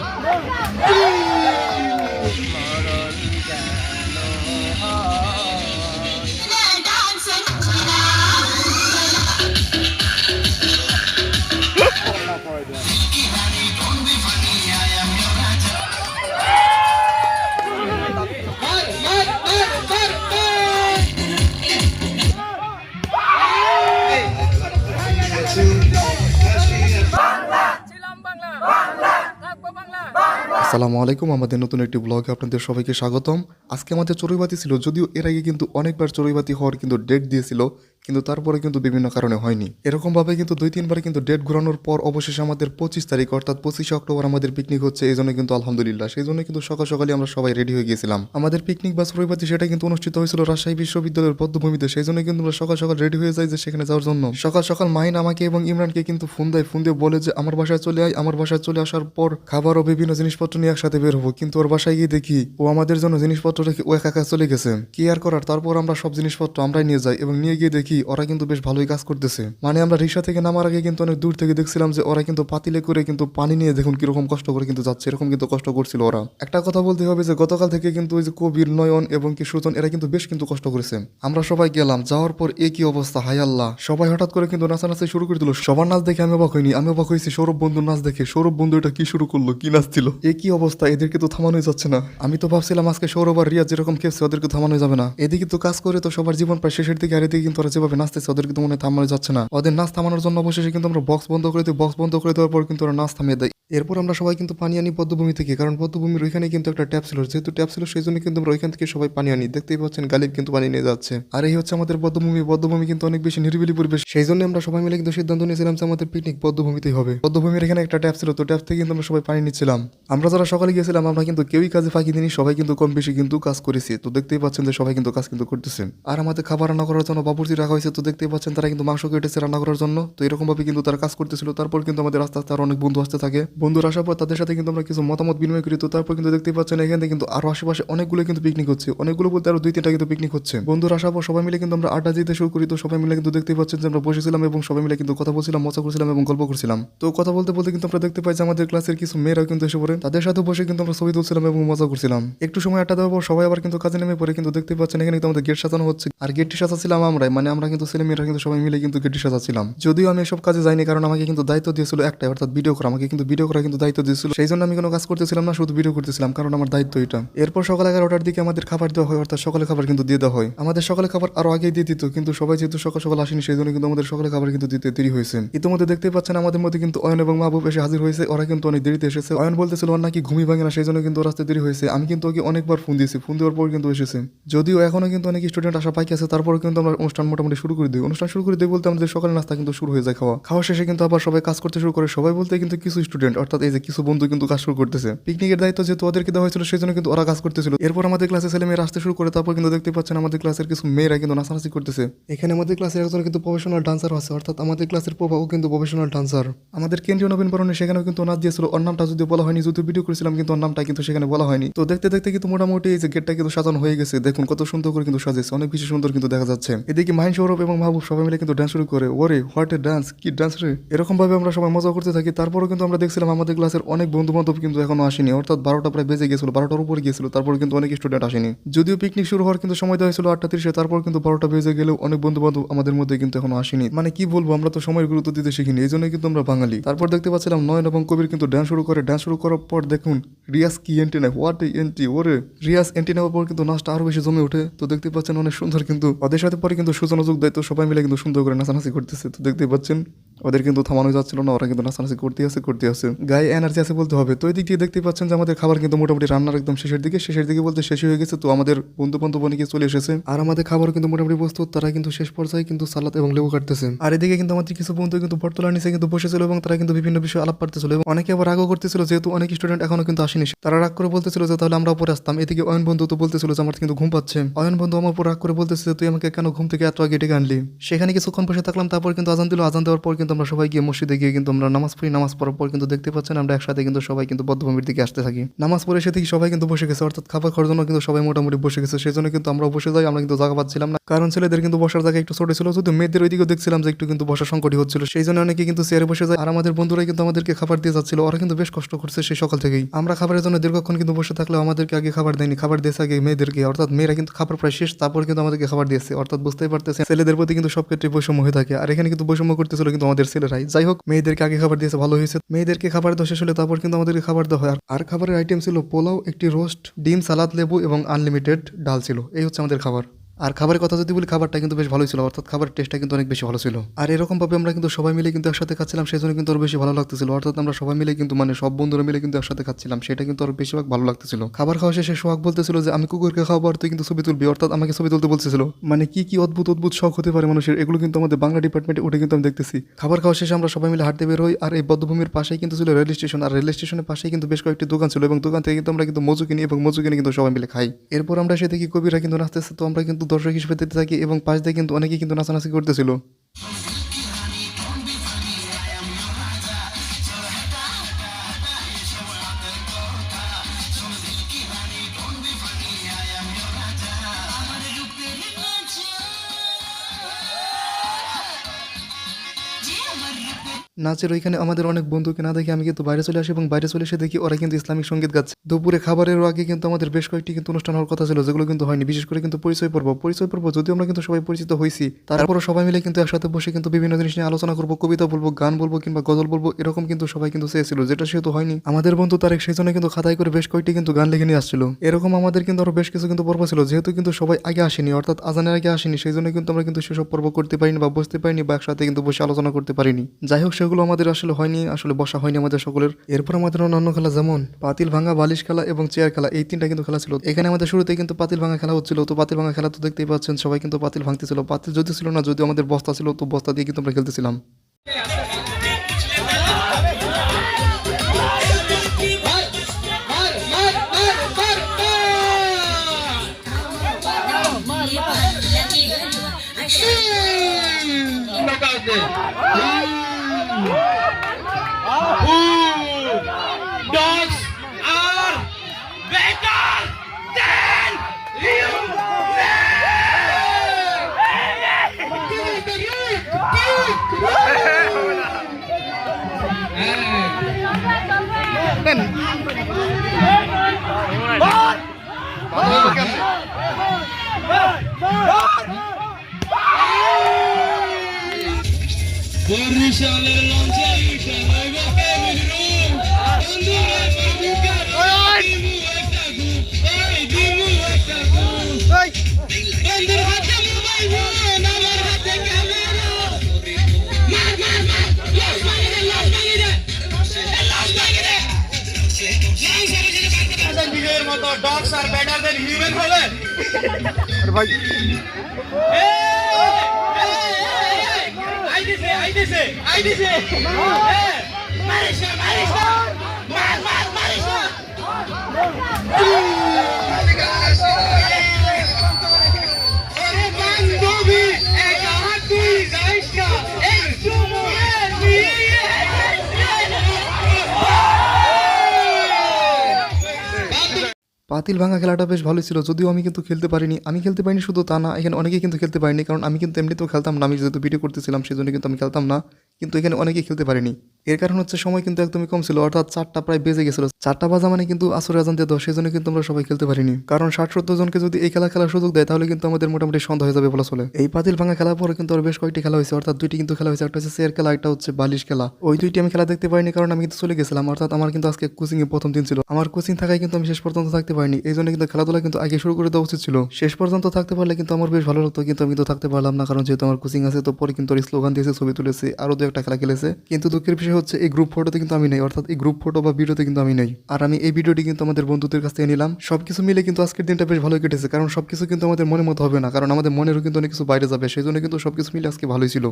Go! Go! Go! আসসালামু আলাইকুম, আমাদের নতুন একটি ব্লগে আপনাদের সবাইকে স্বাগতম। আজকে আমাদের চড়ুইবাতি ছিল, যদিও এর আগে কিন্তু অনেকবার চড়ুইবাতি হওয়ার কিন্তু ডেট দিয়েছিল। কিন্তু তারপরে কিন্তু বিভিন্ন কারণে হয়নি। এরকম ভাবে কিন্তু দুই, তিনবার কিন্তু ডেট ঘোরানোর পর অবশেষে আমাদের পঁচিশ তারিখ, অর্থাৎ পঁচিশে অক্টোবর আমাদের পিকনিক হচ্ছে, এই জন্য কিন্তু আলহামদুলিল্লাহ। সেই জন্য কিন্তু সকাল সকালে আমরা সবাই রেডি হয়ে গিয়েছিলাম। আমাদের পিকনিক বা চড়ুইবাতি সেটা কিন্তু অনুষ্ঠিত হয়েছিল রাজশাহী বিশ্ববিদ্যালয়ের পদ্মভূমিতে। সেই জন্য কিন্তু আমরা সকাল সকাল রেডি হয়ে যাই যে সেখানে যাওয়ার জন্য। সকাল সকাল মাহিন আমাকে এবং ইমরানকে কিন্তু ফোন দেয়। ফোন দিয়ে বলে যে, আমার বাসায় চলে আয়। আমার বাসায় চলে আসার পর খাবার ও বিভিন্ন জিনিসপত্র নিয়ে একসাথে বের হব। কিন্তু ওর বাসায় গিয়ে দেখি ও আমাদের জন্য জিনিসপত্র রেখে ও একা একা চলে গেছে। কি আর করার? তারপর আমরা সব জিনিসপত্র আমরাই নিয়ে যাই এবং নিয়ে গিয়ে দেখি ওরা কিন্তু বেশ ভালোই কাজ করতেছে। মানে আমরা রিক্সা থেকে নামার আগে কিন্তু অনেক দূর থেকে দেখছিলাম যে ওরা কিন্তু পাতিলে করে কিন্তু পানি নিয়ে দেখুন কীরকম কষ্ট করে কিন্তু যাচ্ছে, এরকম কিন্তু কষ্ট করছিল ওরা। একটা কথা বলতে হবে যে গতকাল থেকে কিন্তু ওই যে কবির নয়ন এবং কি সুজন এরা কিন্তু বেশ কিন্তু কষ্ট করেছে। আমরা সবাই গেলাম, যাওয়ার পর এ কি অবস্থা হাই আল্লাহ। সবাই হঠাৎ করে কিন্তু নাচানাচি শুরু করে দিল, সবার নাচ দেখে আমি অবাক হইনি, আমি অবাক হয়েছি সৌরভ বন্ধুর নাচ দেখে, সৌরভ বন্ধু এটা কি শুরু করল, কি নাচ ছিল? এ কি অবস্থা, এদেরকে তো থামানোই যাচ্ছে না। আমি তো ভাবছিলাম আজকে সৌরভ আর রিয়া যেরকম খেপছে, ওদেরকে থামানো যাবে না। এদিকে তো কাজ করে তো সবার জীবন প্রায় শেষের দিকে, আর এদিকে কিন্তু ওরা যেভাবে নাচতেছে, ওদের কিন্তু মনে থামানো যাচ্ছে না। ওদের নাচ থামানোর জন্য অবশেষে কিন্তু আমরা বক্স বন্ধ করে দিই। বক্স বন্ধ করে দেওয়ার পর কিন্তু ওরা নাচ থামিয়ে দেয়। এরপর আমরা সবাই কিন্তু পানি আনি পদ্মভূমি থেকে, কারণ পদ্মভূমির ওইখানে কিন্তু একটা ট্যাপ ছিল। যেহেতু ট্যাপ ছিল, সেই জন্য কিন্তু আমরা ওইখান থেকে সবাই পানি আনি। দেখতেই পাচ্ছেন, গালিব কিন্তু পানি নিয়ে যাচ্ছে। আর এই হচ্ছে আমাদের পদ্মভূমি। পদ্মভূমি কিন্তু অনেক বেশি নিরিবিলি পরিবেশ। সেই জন্য আমরা সবাই মিলে কিন্তু সিদ্ধান্ত নিয়েছিলাম যে আমাদের পিকনিক পদ্মভূমিতেই হবে। পদ্মভূমির এখানে একটা ট্যাপ ছিল, তো ট্যাপ থেকে কিন্তু আমরা সবাই পানি নিচ্ছিলাম। আমরা যারা সকালে গিয়েছিলাম, আমরা কিন্তু কেউই কাজে ফাঁকি দিনি সবাই কিন্তু কম বেশি কিন্তু কাজ করেছি। তো দেখতেই পাচ্ছেন যে সবাই কিন্তু কাজ কিন্তু করতেছে। আর আমাদের খাবার রান্না করার জন্য বাবুর্চি রাখা হয়েছে, তো দেখতেই পাচ্ছেন তারা কিন্তু মাংস কেটেছে রান্না করার জন্য। তো এরকম ভাবে কিন্তু তারা কাজ করতেছিল। তারপর কিন্তু আমাদের আস্তে আস্তে আরও অনেক বন্ধু আসতে থাকে। বন্ধুরা আসার পর তাদের সাথে কিন্তু আমরা কিছু মতামত বিনিময় করি। তো তারপর কিন্তু দেখতেই পাচ্ছেন এখানে কিন্তু আরও আশেপাশে অনেকগুলো কিন্তু পিকনিক হচ্ছে। অনেকগুলো বলতে আরও দুই তিনটা কিন্তু পিকনিক হচ্ছে। বন্ধুরা আসার পর সবাই মিলে কিন্তু আমরা আড্ডা দিতে শুরু করি। তো সবাই মিলে কিন্তু দেখতে পাচ্ছেন যে আমরা বসেছিলাম এবং সবাই মিলে কিন্তু কথা বলছিলাম, মজা করছিলাম এবং গল্প করছিলাম। তো কথা বলতে বলতে কিন্তু আমরা দেখতে পাই যে আমাদের ক্লাসের কিছু মেয়েরাও কিন্তু এসে পড়ে। তাদের সাথে বসে কিন্তু আমরা ছবি তুলছিলাম এবং মজা করছিলাম। একটু সময় আড্ডা দেওয়ার পর সবাই আবার কিন্তু কাজে নেমে পড়ে। কিন্তু দেখতে পাচ্ছেন এখানে কিন্তু আমাদের গেট সাজানো হচ্ছে। আর গেটটি সাজাছিলাম আমরাই। মানে আমরা কিন্তু ছেলে মেয়েরা কিন্তু সবাই মিলে কিন্তু গেটটি সাজাছিলাম যদিও আমি এসব কাজে যাইনি, কারণ আমাকে কিন্তু দায়িত্ব দিয়েছিল একটাই, অর্থাৎ ভিডিও করা। আমাকে কিন্তু ভিডিও করা কিন্তু দায়িত্ব দিয়েছিল। সেই জন্য আমি কোনো কাজ করতেছিলাম না, শুধু ভিডিও করতেছিলাম, কারণ আমার দায়িত্ব এটা। এরপর সকাল এগারোটার দিকে আমাদের খাবার দেওয়া হয়, অর্থাৎ সকালে খাবার কিন্তু দিয়ে দেওয়া হয়। আমাদের সকালে খাবার আরও আগেই দিয়ে দিত, কিন্তু সবাই যেহেতু সকাল সকাল আসেনি সেই জন্য কিন্তু আমাদের সকালে খাবার কিন্তু দিতে দেরি হয়েছে। ইতিমধ্যে দেখতে পাচ্ছেন আমাদের মধ্যে কিন্তু অয়ন এবং মাহবুব এসে হাজির হয়েছে। ওরা কিন্তু অনেক দেরিতে এসেছে। অয়ন বলতেছিল, ওর নাকি ঘুমি ভাঙে না সেই জন্য কিন্তু ওর আসতে দেরি হয়েছে। আমি কিন্তু ওকে অনেকবার ফোন দিয়েছি। ফোন দেওয়ার পর কিন্তু এসেছে। যদিও এখনও কিন্তু অনেক স্টুডেন্ট আসা বাকি আছে তারপরে কিন্তু আমরা অনুষ্ঠান মোটামুটি শুরু করে দিই। অনুষ্ঠান শুরু করে দিই বলতে আমাদের সকালের নাস্তা কিন্তু শুরু হয়ে যায় খাওয়া। খাওয়া শেষে কিন্তু আবার সবাই কাজ করতে শুরু করে। সবাই বলতে কিন্তু কিছু স্টুডেন্ট অর্থাৎ এই যে কিছু বন্ধু কিন্তু কাজ শুরু করতেছে। পিকনিকের দায়িত্ব যেহেতু ওদেরকে দেওয়া হয়েছিল সেই জন্য কিন্তু ওরা কাজ করতেছিল। এরপর আমাদের ক্লাসে ছেলে মেয়েরা আসতে শুরু করে, তারপর কিন্তু দেখতে পাচ্ছেন আমাদের ক্লাসের কিছু মেয়েরা কিন্তু নাচানাচি করতেছে। এখানে আমাদের ক্লাসের একজন কিন্তু প্রফেশনাল ডান্সার আছে, অর্থাৎ আমাদের ক্লাসের প্রভাবও কিন্তু প্রফেশনাল ডান্সার আমাদের কেন্দ্রীয় নবীন বরণে সেখানেও কিন্তু নাচ দিয়েছিল। ওর নামটা যদি বলা হয়নি যদি ভিডিও করেছিলাম, কিন্তু ওর নামটা কিন্তু সেখানে বলা হয়নি। তো দেখতে দেখতে কিন্তু মোটামুটি এই যে গেটটা কিন্তু সাজানো হয়ে গেছে। দেখুন কত সুন্দর করে কিন্তু সাজিয়েছে অনেক বেশি সুন্দর কিন্তু দেখা যাচ্ছে। এদিকে মাহিন, সৌরভ এবং মাহবুব সবাই মিলে কিন্তু ডান্স শুরু করে। ওরে হোয়াট এ ডান্স কি ডান্স রে! এরকম ভাবে আমরা সবাই মজা করতে থাকি। তারপরও কিন্তু আমরা দেখছিলাম আমাদের ক্লাসের অনেক বন্ধু বান্ধব কিন্তু এখনও আসেনি। অর্থাৎ বারোটা প্রায় বেজে গেছিল, বারোটার উপরে গিয়েছিল তারপর কিন্তু অনেক স্টুডেন্ট আসেনি। যদিও পিকনিক শুরু হওয়ার কিন্তু সময় দেওয়া হয়েছিল আটটা তিরিশে, তারপর কিন্তু বারোটা বেজে গেলেও অনেক বন্ধু বান্ধব আমাদের মধ্যে কিন্তু এখনও আসেনি। মানে কি বলব, আমরা তো সময়ের গুরুত্ব দিতে শিখিনি, এই জন্যই কিন্তু আমরা বাঙালি। তারপর দেখতে পাচ্ছিলাম নয়ন এবং কবির কিন্তু ডান্স শুরু করে। ডান্স শুরু করার পর দেখুন রিয়াস কি এন্টি নেয় হোয়াট এন্টি ওরে। রিয়াস এন্টি নেওয়ার পর কিন্তু নাচটা আরও বেশি জমে ওঠে। তো দেখতে পাচ্ছেন অনেক সুন্দর কিন্তু, ওদের সাথে পরে কিন্তু সূচনা যোগ দেয় তো সবাই মিলে কিন্তু সুন্দর করে নাচানাচি করতেছে। তো দেখতে পাচ্ছেন ওদের কিন্তু থামানো যাচ্ছিল না, ওরা কিন্তু নাচানাচি করতে আছে করতে আছে। গায়ে এনার্জি আছে বলতে হবে। তো এই দিক দিয়ে দেখতে পাচ্ছেন যে আমাদের খাবার কিন্তু মোটামুটি রান্নার একদম শেষের দিকে। শেষের দিকে বলতে শেষ হয়ে গেছে। তো আমাদের বন্ধু বান্ধব অনেকে চলে এসেছে। আর আমাদের খাবার কিন্তু মোটামুটি প্রস্তুত। তারা কিন্তু শেষ পর্যায়ে কিন্তু সালাদ এবং লেবু কাটতেছে। আর এদিকে কিন্তু আমাদের কিছু বন্ধু কিন্তু বটতলার নিচে কিন্তু বসেছিল এবং তারা কিন্তু বিভিন্ন বিষয়ে আলাপ পারতেছিল এবং অনেকে আবার রাগও করতেছিল, যেহেতু অনেক স্টুডেন্ট এখনও কিন্তু আসেনি। তারা রাগ করে বলতেছিল যে, তাহলে আমরা পরে আসতাম। এদিকে অয়ন বন্ধু তো বলতেছিল যে, আমার কিন্তু ঘুম পাচ্ছে। অয়ন বন্ধু আমার উপর রাগ করে বলতেছে তুই আমাকে কেন ঘুম থেকে এত আগে ডেকে আনলি? সেখানে কিছুক্ষণ বসে থাকলাম। তারপর কিন্তু আজান দিল। আজান দেওয়ার পর কিন্তু কিন্তু আমরা সবাই গিয়ে মসজিদে গিয়ে কিন্তু আমরা নামাজ পড়ি, নামাজ পড়ার পর কিন্তু দেখতে পাচ্ছেন আমরা একসাথে কিন্তু সবাই কিন্তু বদ্ধভূমির দিকে আসতে থাকি। নামাজ পড়ে এসে দেখি সবাই কিন্তু বসে গেছে, অর্থাৎ খাবার খাওয়ার জন্য কিন্তু সবাই মোটামুটি বসে গেছে সেই জন্য কিন্তু আমরা বসে যাই, আমরা কিন্তু জায়গা পাচ্ছিলাম না। কারণ ছেলেদের কিন্তু বসার জায়গা একটু ছোট ছিল, শুধু মেয়েদের ওইদিকেও দেখছিলাম যে একটু কিন্তু বসার সংকটই হচ্ছিল। সেই জন্য অনেকে কিন্তু চেয়ারে বসে যায়। আর আমাদের বন্ধুরাই কিন্তু আমাদেরকে খাবার দিয়ে যাচ্ছিল, ওরা কিন্তু বেশ কষ্ট করছে সেই সকাল থেকেই। আমরা খাবারের জন্য দীর্ঘক্ষণ কিন্তু বসে থাকলেও আমাদেরকে আগে খাবার দেয়নি, খাবার দিয়েছে আগে মেয়েদেরকে, অর্থাৎ মেয়েরা কিন্তু খাবার প্রায় শেষ, তারপর কিন্তু আমাদেরকে খাবার দিয়েছে, অর্থাৎ বুঝতেই পারতেছে ছেলেদের প্রতি কিন্তু সব ক্ষেত্রে বৈষম্য হয়ে থাকে। আর এখানে কিন্তু বৈষম্য করতেছিল কিন্তু আমাদের ছেলেরাই যাই হোক, মেয়েদেরকে আগে খাবার দিয়েছে, ভালো হয়েছে। মেয়েদেরকে খাবার দেওয়া শেষ হলে তারপর কিন্তু আমাদেরকে খাবার দেওয়া হয়। আর খাবারের আইটেম ছিল পোলাও, একটি রোস্ট ডিম, সালাদ, লেবু এবং আনলিমিটেড ডাল ছিল। এই হচ্ছে আমাদের খাবার। আর খাবারের কথা যদি বলি, খাবারটা কিন্তু বেশ ভালোই ছিল, অর্থাৎ খাবারের টেস্টটা কিন্তু অনেক বেশি ভালো ছিল। আর এরকম ভাবে আমরা কিন্তু সবাই মিলে কিন্তু একসাথে খাচ্ছিলাম সেই জন্য কিন্তু আরও বেশি ভালো লাগতেছিল। অর্থাৎ আমরা সবাই মিলে কিন্তু মানে সব বন্ধুরা মিলে কিন্তু একসাথে খাচ্ছিলাম, সেটা কিন্তু আরও বেশিরভাগ ভালো লাগতেছিল। খাবার খাওয়া শেষে সোহাগ বলতেছিল যে, আমি কুকুরকে খাওয়াবো আর তুই কিন্তু ছবি তুলবি। অর্থাৎ আমাকে ছবি তুলতে বলতেছিল। মানে কি কি অদ্ভুত অদ্ভুত শখ হতে পারে মানুষের, এগুলো কিন্তু আমাদের বাংলা ডিপার্টমেন্টে উঠে কিন্তু আমি দেখতেছি। খাবার খাওয়া শেষে আমরা সবাই মিলে হাঁটতে বের হই, আর এই বদ্ধভূমির পাশেই কিন্তু ছিল রেল স্টেশন, আর রেল স্টেশনের পাশেই কিন্তু বেশ কয়েকটি দোকান ছিল, এবং দোকান থেকে কিন্তু আমরা কিন্তু মজু কিনি, এবং মজু কিনে কিন্তু সবাই মিলে খাই। এরপর আমরা সে দেখি কবিরা কিন্তু নাচতেছে, তো আমরা কিন্তু দর্শক হিসেবে দেখতে থাকি এবং পাশ দিয়ে কিন্তু অনেকেই কিন্তু নাচানাচি করতেছিল। নাচের ওইখানে আমাদের অনেক বন্ধুকে না দেখে আমি কিন্তু বাইরে চলে আসি এবং বাইরে চলে এসে দেখি ওরা কিন্তু ইসলামিক সংগীত গাচ্ছে। দুপুরে খাবারের আগে কিন্তু আমাদের বেশ কয়েকটি কিন্তু অনুষ্ঠান হওয়ার কথা ছিল, যেগুলো কিন্তু হয়নি, বিশেষ করে কিন্তু পরিচয় পর্ব। পরিচয় পর্ব যদিও আমরা কিন্তু সবাই পরিচিত হয়েছি তারপরে সবাই মিলে কিন্তু একসাথে বসে কিন্তু বিভিন্ন জিনিস নিয়ে আলোচনা করব, কবিতা বলব, গান বলব কিংবা গজল বলব, এরকম কিন্তু সবাই কিন্তু চেয়েছিল, যেটা সেহেতু হয়নি। আমাদের বন্ধু তারেক সেই জন্য কিন্তু খাতায় করে বেশ কয়েকটি কিন্তু গান লিখে নিয়ে আসছিল। এরকম আমাদের কিন্তু আরও বেশ কিছু কিন্তু পর্ব ছিল, যেহেতু কিন্তু সবাই আগে আসেনি, অর্থাৎ আজানের আগে আসেনি, সেই জন্য কিন্তু আমরা কিন্তু সেসব পর্ব করতে পারিনি বা বসতে পারিনি বা একসাথে কিন্তু বসে আলোচনা করতে পারিনি। যাই হোক সেগুলো আমাদের আসলে হয়নি, আসলে বসা হয়নি আমাদের সকলের। এরপর আমাদের অন্যান্য খেলা যেমন পাতিল ভাঙা বালিশ খেলা এবং চেয়ার খেলা, এই তিনটা কিন্তু খেলা ছিল। এখানে আমাদের শুরুতে কিন্তু পাতিল ভাঙা খেলা হচ্ছিল। তো পাতিল ভাঙা খেলা তো দেখতেই পাচ্ছেন, সবাই কিন্তু পাতিল ভাঙতেছিল। পাতিল যদি ছিল না, যদি আমাদের বস্তা ছিল, তো বস্তা দিয়ে কিন্তু আমরা খেলতেছিলাম। বরিশালের লঞ্চে উঠে রইব প্রেমের রূপ বন্ধুরা বাবুকার দিমু একটা গুপ ওই দিমু একটা পাতিল ভাঙা খেলাটা বেশ ভালো ছিল, যদিও আমি কিন্তু খেলতে পারিনি। আমি খেলতে পারিনি শুধু তা না, এখানে অনেকেই কিন্তু খেলতে পারিনি, কারণ আমি কিন্তু এমনিতেও খেলতাম না। আমি যেহেতু ভিডিও করতেছিলাম সেই জন্য কিন্তু আমি খেলতাম না। কিন্তু এখানে অনেকেই খেলতে পারিনি। এর কারণ হচ্ছে সময় কিন্তু একদমই কম ছিল, অর্থাৎ চারটা প্রায় বেজে গেছিল। চারটা বাজা মানে কিন্তু আসরে আজান দিয়ে দেওয়া সেই জন্য কিন্তু আমরা সবাই খেলতে পারিনি। কারণ ষাট সত্তর জনকে যদি এই খেলা খেলার সুযোগ দেয়, তাহলে কিন্তু আমাদের মোটামুটি সন্ধ্যা হয়ে যাবে বলা চলে এই পাতিল ভাঙা খেলার পরে কিন্তু আর বেশ কয়েকটি খেলা হয়েছে, অর্থাৎ দুইটি কিন্তু খেলা হয়েছে। একটা হচ্ছে চেয়ার খেলা, একটা হচ্ছে বালিশ খেলা। ওই দুইটি আমি খেলা দেখতে পারিনি কারণ আমি কিন্তু চলে গেছিলাম, অর্থাৎ আমার কিন্তু আজকে কোচিং এ প্রথম দিন ছিল। আমার কোচিং থাকায় কিন্তু আমি শেষ পর্যন্ত থাকতে পারিনি, এই জন্য কিন্তু খেলাধুলা কিন্তু আগে শুরু করে দেওয়া উচিত ছিল। শেষ পর্যন্ত থাকতে পারলে কিন্তু আমার বেশ ভালো লাগতো, কিন্তু আমি তো থাকতে পারলাম না, কারণ যেহেতু আমার কোচিং আছে, তো পরে কিন্তু স্লোগান দিয়েছে, ছবি তুলেছে, আরও দু একটা খেলা খেলেছে। কিন্তু দুঃখের বিষয় হচ্ছে, এই গ্রুপ ফটোতে কিন্তু আমি নেই। অর্থাৎ এই গ্রুপ ফটো বা ভিডিওতে কিন্তু আমি নেই। আর আমি এই ভিডিওটি কিন্তু আমাদের বন্ধুদের কাছ থেকে নিলাম। সবকিছু মিলে কিন্তু আজকের দিনটা বেশ ভালো কেটেছে। কারণ সবকিছু কিন্তু আমাদের মনে মতো হবে না। কারণ আমাদের মনেরও কিন্তু অনেক কিছু বাইরে যাবে। সেই জন্য কিন্তু সবকিছু মিলে আজকে ভালোই ছিল।